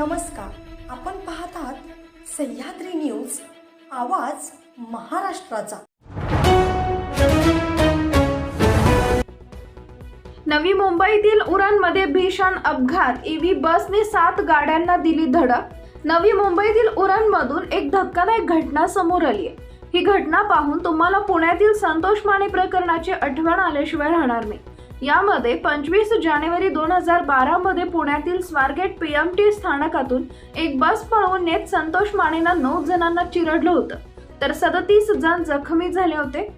नमस्कार. आपण पाहत आहात सह्याद्री न्यूज आवाज महाराष्ट्राचा. नवी मुंबईतील उरणमध्ये भीषण अपघात. ईव्ही बसने सात गाड्यांना दिली धडक. नवी मुंबईतील उरणमधून एक धक्कादायक घटना समोर आली आहे. ही घटना पाहून तुम्हाला पुण्यातील संतोष माने प्रकरणाची आठवण आल्याशिवाय राहणार नाही. यामध्ये पंचवीस जानेवारी दोन हजार बारामध्ये पुण्यातील स्वारगेट पीएमटी स्थानकातून एक बस पळवून नेत संतोष मानेंना नऊ जणांना चिरडलं होतं. तर सदतीस जण जखमी झाले होते.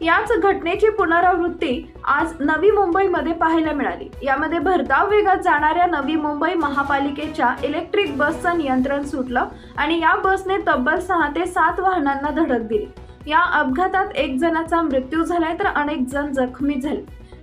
याच घटनेची पुनरावृत्ती आज नवी मुंबईमध्ये पाहायला मिळाली. यामध्ये भरधाव वेगात जाणाऱ्या नवी मुंबई महापालिकेच्या इलेक्ट्रिक बसचं नियंत्रण सुटलं आणि या बसने तब्बल सहा ते सात वाहनांना धडक दिली. या अपघातात एक जणाचा मृत्यू झालाय तर अनेक जण जखमी झाले.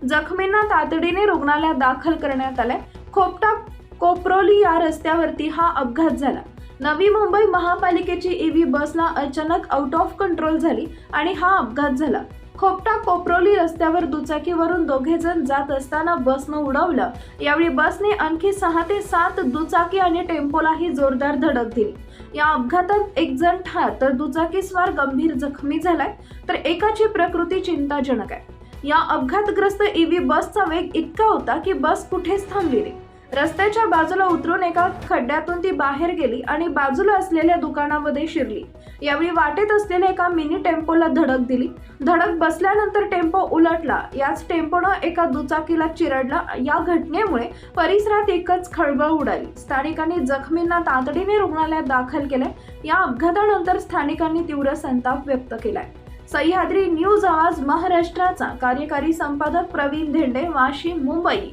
जखमींना तातडीने रुग्णालयात दाखल करण्यात आलाय. खोपटा कोपरोली या रस्त्यावरती हा अपघात झाला. नवी मुंबई महापालिकेची ईव्ही बसला अचानक आउट ऑफ कंट्रोल झाली आणि हा अपघात झाला. खोपटा कोपरोली रस्त्यावर दुचाकीवरून दोघे जण जात असताना बसनं उडवलं. यावेळी बसने आणखी सहा ते सात दुचाकी आणि टेम्पोलाही जोरदार धडक दिली या अपघातात एक जण ठार तर दुचाकीस्वार गंभीर जखमी झालाय तर एकाची प्रकृती चिंताजनक आहे. या अपघातग्रस्त ईव्ही बसचा वेग इतका होता की बस कुठेच थांबली नाही. रस्त्याच्या बाजूला उतरून एका खड्ड्यातून ती बाहेर गेली आणि बाजूला असलेल्या दुकानामध्ये शिरली. यावेळी वाटेत असलेल्या एका मिनी टेम्पोला धडक दिली. धडक बसल्यानंतर टेम्पो उलटला. याच टेम्पोनं एका दुचाकीला चिरडला. या घटनेमुळे परिसरात एकच खळबळ उडाली. स्थानिकांनी जखमींना तातडीने रुग्णालयात दाखल केले या अपघातानंतर स्थानिकांनी तीव्र संताप व्यक्त केलाय. सह्याद्री न्यूज आवाज महाराष्ट्राचा. कार्यकारी संपादक प्रवीण धेंडे वाशिम मुंबई.